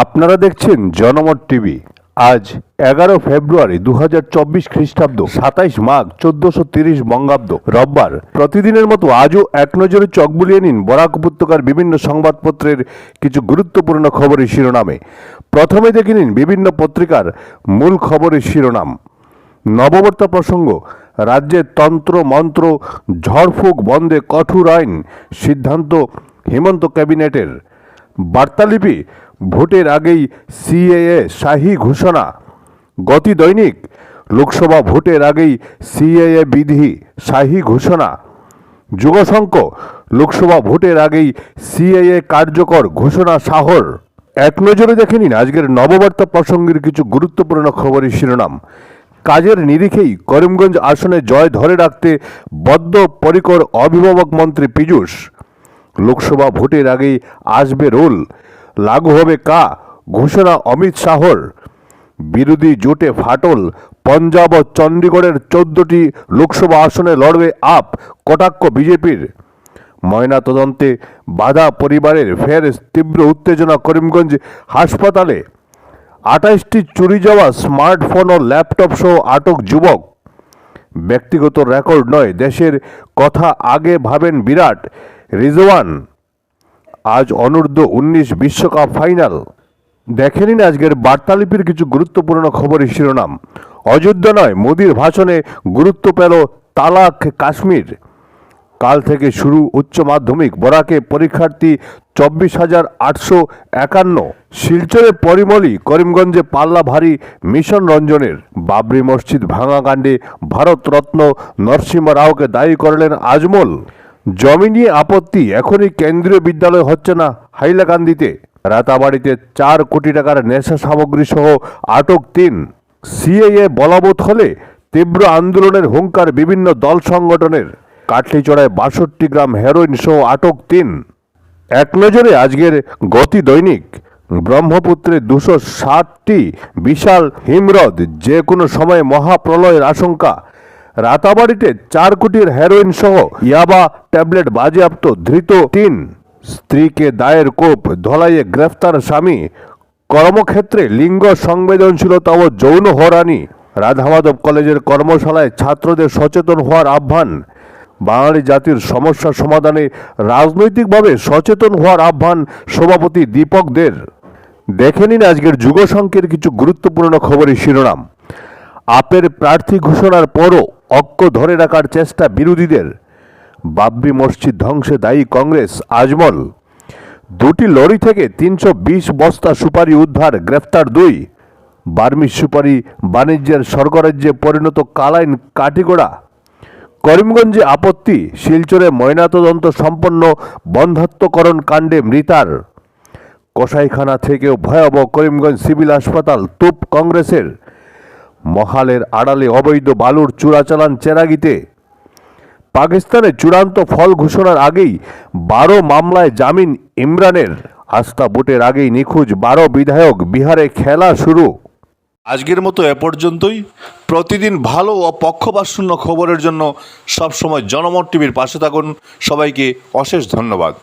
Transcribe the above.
আপনারা দেখছেন জনমত টিভি। আজ এগারো ফেব্রুয়ারি দু হাজার চব্বিশ খ্রিস্টাব্দ, সাতাইশ মাঘ চোদ্দশো তিরিশ বঙ্গাব্দ। রোববার প্রতিদিনের মতো আজও এক নজরে চক বুলিয়ে নিন বরাক উপত্যকার বিভিন্ন সংবাদপত্রের কিছু গুরুত্বপূর্ণ খবরের শিরোনামে। প্রথমে দেখে নিন বিভিন্ন পত্রিকার মূল খবরের শিরোনাম। নববর্তা প্রসঙ্গ রাজ্যের তন্ত্র মন্ত্র ঝড়ফুঁক বন্ধে কঠোর আইন, সিদ্ধান্ত হেমন্ত ক্যাবিনেটের। বার্তালিপি ভোটের আগেই সিএএ শাহী ঘোষণা। গতি দৈনিক, লোকসভা ভোটের আগেই সিএএ বিধি শাহী ঘোষণা। যুগশঙ্ক, লোকসভা ভোটের আগেই সিএএ কার্যকর ঘোষণা শাহর এক নজরে দেখে নিন আজকের নববার্তা প্রসঙ্গের কিছু গুরুত্বপূর্ণ খবরের শিরোনাম। কাজের নিরিখেই করিমগঞ্জ আসনে জয় ধরে রাখতে বদ্ধ পরিকর অভিভাবক মন্ত্রী পীযূষ। লোকসভা ভোটের আগেই আসবে রোল। লাগু হবে কা? ঘোষণা অমিত শাহর। বিরোধী জোটে ফাটল। পঞ্জাব ও চণ্ডীগড়ের চোদ্দটি লোকসভা আসনে লড়বে আপ, কটাক্ষ বিজেপির। ময়নাতদন্তে বাধা পরিবারের ফের তীব্র উত্তেজনা করিমগঞ্জ হাসপাতালে। আঠাইশটি চুরি যাওয়া স্মার্টফোন ও ল্যাপটপ সহ আটক যুবক। ব্যক্তিগত রেকর্ড নয়, দেশের কথা আগে ভাবেন বিরাট। রিজওয়ান আজ অনূর্ধ্ব উনিশ বিশ্বকাপ ফাইনাল। দেখে নিন আজকের বার্তালিপির কিছু গুরুত্বপূর্ণ খবরের শিরোনাম। অযোধ্যা নয়, মোদির ভাষণে গুরুত্ব পেল তালাক কাশ্মীর। কাল থেকে শুরু উচ্চ মাধ্যমিক, বরাকে পরীক্ষার্থী চব্বিশ হাজার আটশো একান্ন। শিলচরে পরিমলি, করিমগঞ্জে পাল্লা ভারী মিশন রঞ্জনের। বাবরি মসজিদ ভাঙা কাণ্ডে ভারতরত্ন নরসিংহ রাওকে দায়ী করলেন আজমল। জমি নিয়ে আপত্তি এখনই কেন্দ্রীয় বিদ্যালয় হচ্ছে না হাইলাকান্দিতে। রাতাবাড়িতে চার কোটি টাকার নেশা সামগ্রী সহ আটক তিন। সিএএ বলবৎ হলে তীব্র আন্দোলনের হুঙ্কার বিভিন্ন দল সংগঠনের। কাটলিচড়ায় বাষট্টি গ্রাম হেরোইন সহ আটক তিন। এক নজরে আজকের গতি দৈনিক। ব্রহ্মপুত্রে দুশো ষাটটি বিশাল হিমরদ যে কোনো সময় মহাপ্রলয়ের আশঙ্কা। রাতাবাড়িতে চার কোটির হেরোইন সহ ইয়াবা ট্যাবলেট বাজেয়াপ্ত ধৃত তিন। স্ত্রীকে দায়ের কোপ ধলাইয়ে গ্রেফতার স্বামী। কর্মক্ষেত্রে লিঙ্গ সংবেদনশীলতা ও যৌন হরানি রাধামাধব কলেজের কর্মশালায় ছাত্রদের সচেতন হওয়ার আহ্বান। বাঙালি জাতির সমস্যা সমাধানে রাজনৈতিকভাবে সচেতন হওয়ার আহ্বান সভাপতি দীপক দের দেখে নিন আজকের যুগসংখ্যের কিছু গুরুত্বপূর্ণ খবরের শিরোনাম। আপের প্রার্থী ঘোষণার পরও অক্ষ ধরে রাখার চেষ্টা বিরোধীদের। বাবরি মসজিদ ধ্বংসে দায়ী কংগ্রেস, আজমল। দুটি লরি থেকে তিনশো বিশ বস্তা সুপারি উদ্ধার, গ্রেফতার দুই। বার্মিজ সুপারি বাণিজ্যের স্বর্গরাজ্যে পরিণত কালাইন কাটিগোড়া করিমগঞ্জে আপত্তি, শিলচরে ময়নাতদন্ত সম্পন্ন বন্ধাত্মকরণ কাণ্ডে মৃতার। কসাইখানা থেকেও ভয়াবহ করিমগঞ্জ সিভিল হাসপাতাল, তুপ কংগ্রেসের। মহালের আড়ালে অবৈধ বালুর চূড়াচালান চেরাগিতে। পাকিস্তানে চূড়ান্ত ফল ঘোষণার আগেই বারো মামলায় জামিন ইমরানের। আস্থা ভোটের আগেই নিখোঁজ বারো বিধায়ক, বিহারে খেলা শুরু। আজকের মতো এ পর্যন্তই। প্রতিদিন ভালো ও পক্ষপাতশূন্য খবরের জন্য সবসময় জনমত টিভির পাশে থাকুন। সবাইকে অশেষ ধন্যবাদ।